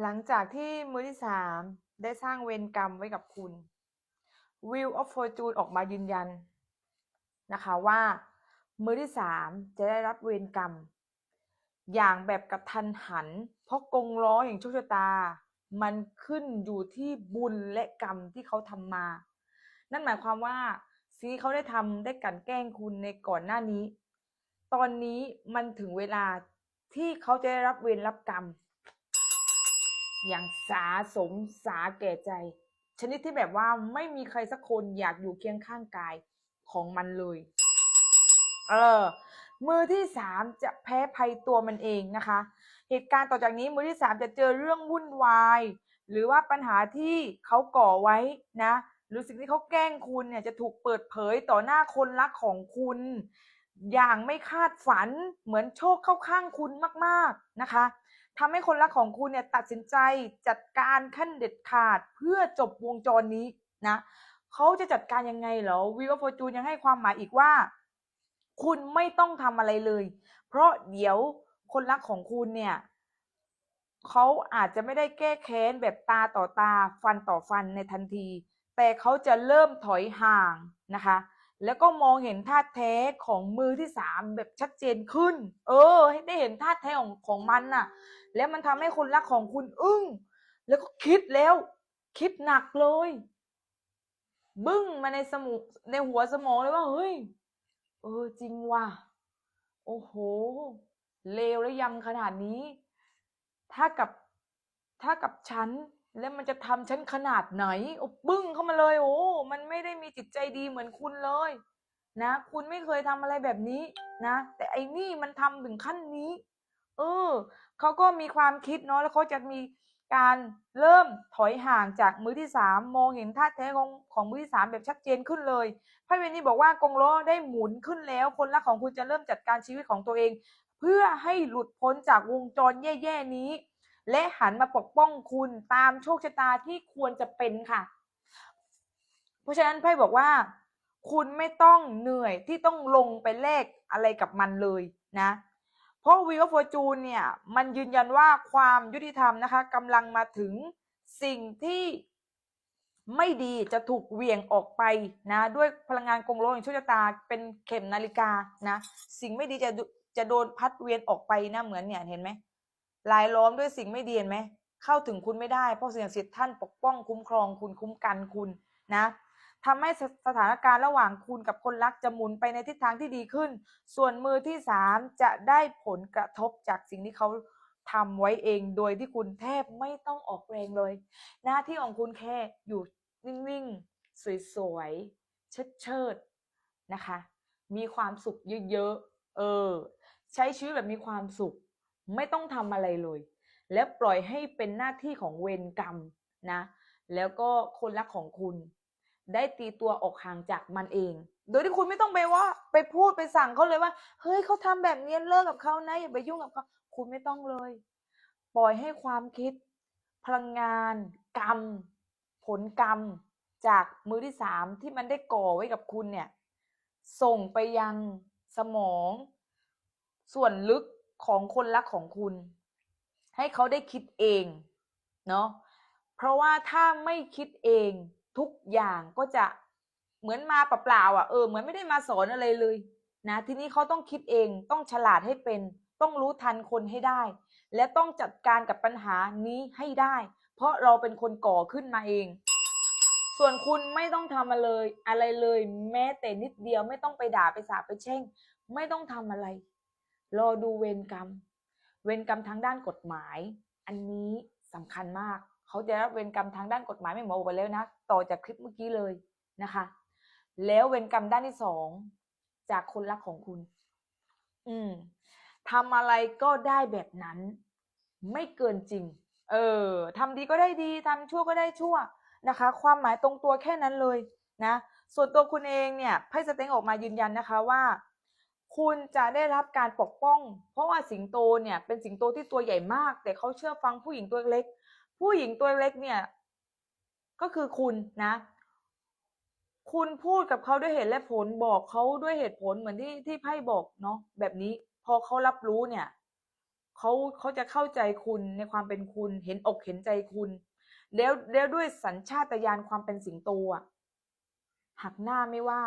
หลังจากที่มือที่สามได้สร้างเวรกรรมไว้กับคุณ Wheel of Fortune ออกมายืนยันนะคะว่า มือที่สามจะได้รับเวรกรรม อย่างแบบกระทันหัน เพราะกงล้อแห่างโชคชะตา มันขึ้นอยู่ที่บุญและกรรมที่เขาทำมา นั่นหมายความว่าสิ่งที่เขาได้ทำได้กลันแกล้งคุณในก่อนหน้านี้ ตอนนี้มันถึงเวลาที่เขาจะได้รับเวรรับกรรม อย่างสาสมสาแก่ใจ ชนิดที่แบบว่าไม่มีใครสักคนอยากอยู่เคียงข้างกายของมันเลย เออ มือที่สามจะแพ้ภัยตัวมันเองนะคะ เหตุการณ์ต่อจากนี้มือที่สามจะเจอเรื่องวุ่นวาย หรือว่าปัญหาที่เขาก่อไว้นะ หรือสิ่งที่เขาแกล้งคุณเนี่ยจะถูกเปิดเผยต่อหน้าคนรักของคุณ อย่างไม่คาดฝันเหมือนโชคเข้าข้างคุณมาก ๆนะคะ ทำให้คนรักของคุณเนี่ยตัดสินใจจัดการขั้นเด็ดขาดเพื่อจบวงจรนี้นะเขาจะจัดการยังไงเหรอวิวฟอร์จูนยังให้ความหมายอีกว่า คุณไม่ต้องทำอะไรเลย เพราะเดี๋ยวคนรักของคุณเนี่ยเขาอาจจะไม่ได้แก้แค้นแบบตาต่อตาฟันต่อฟันในทันที แต่เขาจะเริ่มถอยห่างนะคะ แล้วก็มองเห็นท่าแท้ของมือที่สามแบบชัดเจนขึ้น เออ ให้ได้เห็นท่าแท้ของของมันน่ะ แล้วมันทำให้คนรักของคุณอึ้ง แล้วก็คิดแล้ว คิดหนักเลย บึ้งมาในสมองในหัวสมองเลยว่าเฮ้ย เออจริงว่ะ โอ้โห เลวแล้วยังขนาดนี้ ถ้ากับถ้ากับฉัน แล้วมันจะทำฉันขนาดไหนโอ้บึ้งเข้ามาเลย โอ้ มันไม่ได้มีจิตใจดีเหมือนคุณเลย นะ คุณไม่เคยทำอะไรแบบนี้นะ แต่ไอ้นี่มันทำถึงขั้นนี้ เออเขาก็มีความคิดเนาะแล้วเขาจะมีการเริ่มถอยห่างจากมือที่สามมองเห็นท่าแท้ของของมือที่สามแบบชัดเจนขึ้นเลยไพ่เวนี่บอกว่ากงล้อได้หมุนขึ้นแล้ว คนรักของคุณจะเริ่มจัดการชีวิตของตัวเอง เพื่อให้หลุดพ้นจากวงจรแย่ๆนี้ และหันมาปกป้องคุณตามโชคชะตาที่ควรจะเป็นค่ะ เพราะฉะนั้นไพ่บอกว่า คุณไม่ต้องเหนื่อยที่ต้องลงไปแลกอะไรกับมันเลยนะ เพราะวี of Fortune เนี่ย มันยืนยันว่าความยุติธรรมนะคะกำลังมาถึงสิ่งที่ไม่ดีจะถูกเหวี่ยงออกไปนะ ด้วยพลังงานกงโลแห่งโชคชะตาเป็นเข็มนาฬิกานะ สิ่งไม่ดีจะจะโดนพัดเวียนออกไปนะเหมือนเนี่ยเห็นไหม ลายล้อมด้วยสิ่งไม่ดีเห็นไหมเข้าถึงคุณไม่ได้ เพราะสิ่งศักดิ์สิทธิ์ท่านปกป้องคุ้มครองคุณคุ้มกันคุณนะทำให้สสถานการณ์ระหว่างคุณกับคนรักจะหมุนไปในทิศทางที่ดีขึ้น ส่วนมือที่สามจะได้ผลกระทบจากสิ่งที่เขาทำไว้เองโดยที่คุณแทบไม่ต้องออกแรงเลย หน้าที่ของคุณแค่อยู่นิ่งๆ สวยๆ เชิดๆ นะคะ มีความสุขเยอะๆ เออ ใช้ชีวิตแบบมีความสุข ไม่ต้องทำอะไรเลย แล้วปล่อยให้เป็นหน้าที่ของเวรกรรมนะ แล้วก็คนรักของคุณ ได้ตีตัวออกห่างจากมันเอง โดยที่คุณไม่ต้องไปว่า ไปพูดไปสั่งเขาเลยว่าเฮ้ยเขาทำแบบนี้เลิกกับเขานะอย่าไปยุ่งกับเขาคุณไม่ต้องเลย ปล่อยให้ความคิด พลังงาน กรรม ผลกรรม จากมือที่สามที่มันได้ก่อไว้กับคุณเนี่ยส่งไปยังสมอง ส่วนลึก ของคนรักของคุณ ให้เขาได้คิดเองเนาะเพราะว่าถ้าไม่คิดเองทุกอย่างก็จะเหมือนมาเปล่าๆอะเออเหมือนไม่ได้มาสอนอะไรเลยนะทีนี้เขาต้องคิดเองต้องฉลาดให้เป็น ต้องรู้ทันคนให้ได้ และต้องจัดการกับปัญหานี้ให้ได้ เพราะเราเป็นคนก่อขึ้นมาเอง ส่วนคุณไม่ต้องทำอะไรเลยอะไรเลย แม้แต่นิดเดียวไม่ต้องไปด่าไปสาปไปแช่ง ไม่ต้องทำอะไร รอดูเวรกรรม เวรกรรมทางด้านกฎหมาย อันนี้สำคัญมาก เขาจะรับเวรกรรมทางด้านกฎหมายไม่หมอบอกไปแล้วนะ ต่อจากคลิปเมื่อกี้เลยนะคะ แล้วเวรกรรมด้านที่สองจากคนรักของคุณ อืมทำอะไรก็ได้แบบนั้น ไม่เกินจริง เออทำดีก็ได้ดีทำชั่วก็ได้ชั่วนะคะ ความหมายตรงตัวแค่นั้นเลยนะ ส่วนตัวคุณเองเนี่ยไพ่สเต็งออกมายืนยันนะคะว่า คุณจะได้รับการปกป้อง เพราะว่าสิงโตเนี่ยเป็นสิงโตที่ตัวใหญ่มาก แต่เขาเชื่อฟังผู้หญิงตัวเล็ก ผู้หญิงตัวเล็กเนี่ย ก็คือคุณนะ คุณพูดกับเขาด้วยเหตุและผลบอกเขาด้วยเหตุผลเหมือนที่ที่ไพ่บอกเนาะแบบนี้พอเขารับรู้เนี่ยเขาเขาจะเข้าใจคุณในความเป็นคุณ เห็นอกเห็นใจคุณ แล้วแล้วด้วยสัญชาตญาณความเป็นสิงโตอะหักหน้าไม่ว่า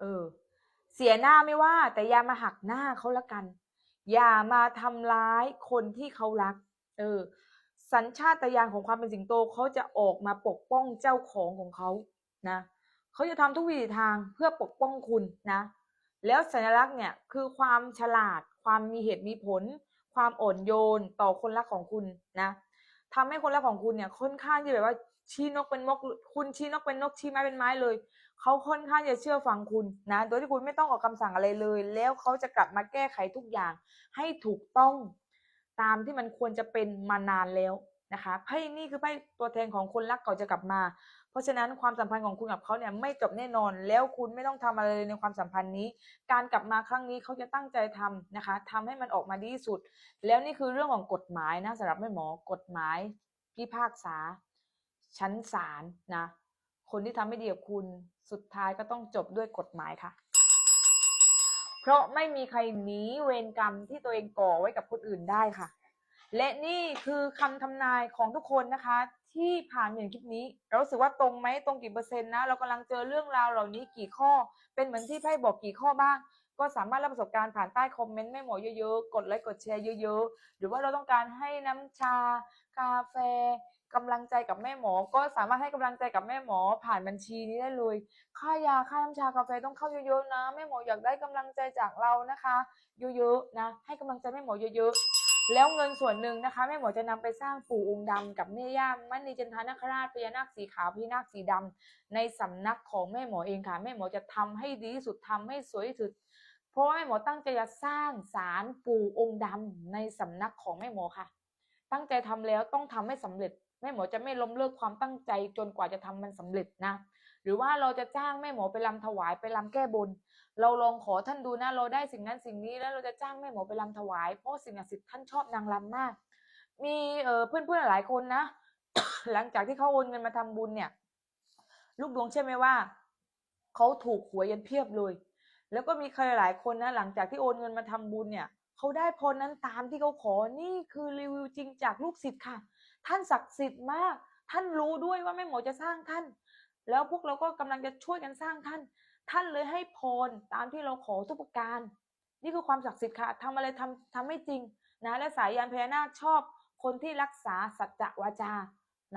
เออ เสียหน้าไม่ว่า แต่อย่ามาหักหน้าเขาละกัน อย่ามาทำร้ายคนที่เขารัก เออ สัญชาตญาณของความเป็นสิงโตเขาจะออกมาปกป้องเจ้าของของเขานะเขาจะทำทุกวิถีทางเพื่อปกป้องคุณนะ แล้วสัญลักษณ์เนี่ยคือความฉลาด ความมีเหตุมีผล ความอ่อนโยนต่อคนรักของคุณนะทำให้คนรักของคุณเนี่ยค่อนข้างที่แบบว่าชี้นกเป็นนกคุณชี้นกเป็นนกชี้ไม้เป็นไม้เลย เขาค่อนข้างจะเชื่อฟังคุณนะโดยที่คุณไม่ต้องออกคำสั่งอะไรเลย แล้วเขาจะกลับมาแก้ไขทุกอย่าง ให้ถูกต้องตามที่มันควรจะเป็นมานานแล้วนะคะไพ่นี่คือไพ่ตัวแทนของคนรักเก่าจะกลับมา เพราะฉะนั้นความสัมพันธ์ของคุณกับเขาเนี่ยไม่จบแน่นอน แล้วคุณไม่ต้องทำอะไรเลยในความสัมพันธ์นี้ การกลับมาครั้งนี้เขาจะตั้งใจทำนะคะทำให้มันออกมาดีที่สุด แล้วนี่คือเรื่องของกฎหมายนะสำหรับแม่หมอกฎหมายพิพากษา ชั้นศาลนะคนที่ทำไม่ดีกับคุณ สุดท้ายก็ต้องจบด้วยกฎหมายค่ะ เพราะไม่มีใครหนีเวรกรรมที่ตัวเองก่อไว้กับคนอื่นได้ค่ะ และนี่คือคำทำนายของทุกคนนะคะ ที่ผ่านมาอย่างคลิปนี้ เราสึกว่าตรงไหมตรงกี่เปอร์เซ็นต์นะเรากำลังเจอเรื่องราวเหล่านี้กี่ข้อ เป็นเหมือนที่ไพ่บอกกี่ข้อบ้างก็สามารถรับประสบการณ์ผ่านใต้คอมเมนต์แม่หมอเยอะๆ กดไลค์กดแชร์เยอะๆ หรือว่าเราต้องการให้น้ำชา กาแฟ กำลังใจกับแม่หมอ ก็สามารถให้กำลังใจกับแม่หมอผ่านบัญชีนี้ได้เลย ค่ายาค่าน้ำชากาแฟต้องเข้าเยอะๆนะแม่หมออยากได้กำลังใจจากเรานะคะ เยอะๆนะ ให้กำลังใจแม่หมอเยอะๆ แล้วเงินส่วนหนึ่งนะคะแม่หมอจะนำไปสร้างปู่องค์ดำกับแม่ย่ามันีจันทานคราชพญานาคสีขาวพญานาคสีดำในสำนักของแม่หมอเองค่ะแม่หมอจะทำให้ดีที่สุดทำให้สวยที่สุดเพราะว่าแม่หมอตั้งใจจะสร้างศาลปู่องค์ดำในสำนักของแม่หมอค่ะ ตั้งใจทำแล้วต้องทำให้สำเร็จ แม่หมอจะไม่ล้มเลิกความตั้งใจจนกว่าจะทำมันสำเร็จนะ หรือว่าเราจะจ้างแม่หมอไปรำถวายไปรำแก้บน เราลองขอท่านดูนะ เราได้สิ่งนั้นสิ่งนี้แล้วเราจะจ้างแม่หมอไปรำถวาย เพราะสิ่งศักดิ์สิทธิ์ท่านชอบนางรำมาก มีเออเพื่อนๆหลายคนนะ หลังจากที่เขาโอนเงินมาทำบุญเนี่ย ลูกดวงเชื่อไหมว่าเขาถูกหวยยันเพียบเลย แล้วก็มีใครหลายคนนะ หลังจากที่โอนเงินมาทำบุญเนี่ยเขาได้พรนั้นตามที่เขาขอนี่คือรีวิวจริงจากลูกศิษย์ค่ะ ท่านศักดิ์สิทธิ์มาก ท่านรู้ด้วยว่าแม่หมอจะสร้างท่าน แล้วพวกเราก็กำลังจะช่วยกันสร้างท่าน ท่านเลยให้พรตามที่เราขอทุกประการ นี่คือความศักดิ์สิทธิ์ค่ะทำอะไรทำทำไม่จริงนะ และสายยานพญานาคชอบคนที่รักษาสัจจะวาจา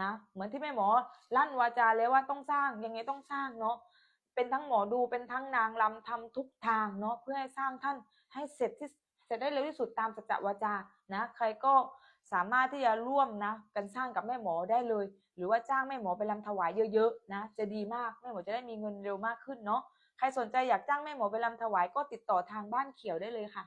นะ เหมือนที่แม่หมอลั่นวาจาแล้วว่าต้องสร้าง ยังไงต้องสร้างเนาะ เป็นทั้งหมอดู เป็นทั้งนางรำทำทุกทางเนาะ เพื่อให้สร้างท่านให้เสร็จที่เสร็จได้เร็วที่สุดตามสัจจะวาจา นะ ใครก็ สามารถที่จะร่วมนะกันสร้างกับแม่หมอได้เลย หรือว่าจ้างแม่หมอไปรำถวายเยอะๆนะจะดีมากแม่หมอจะได้มีเงินเร็วมากขึ้นเนาะใครสนใจอยากจ้างแม่หมอไปรำถวายก็ติดต่อทางบ้านเขียวได้เลยค่ะ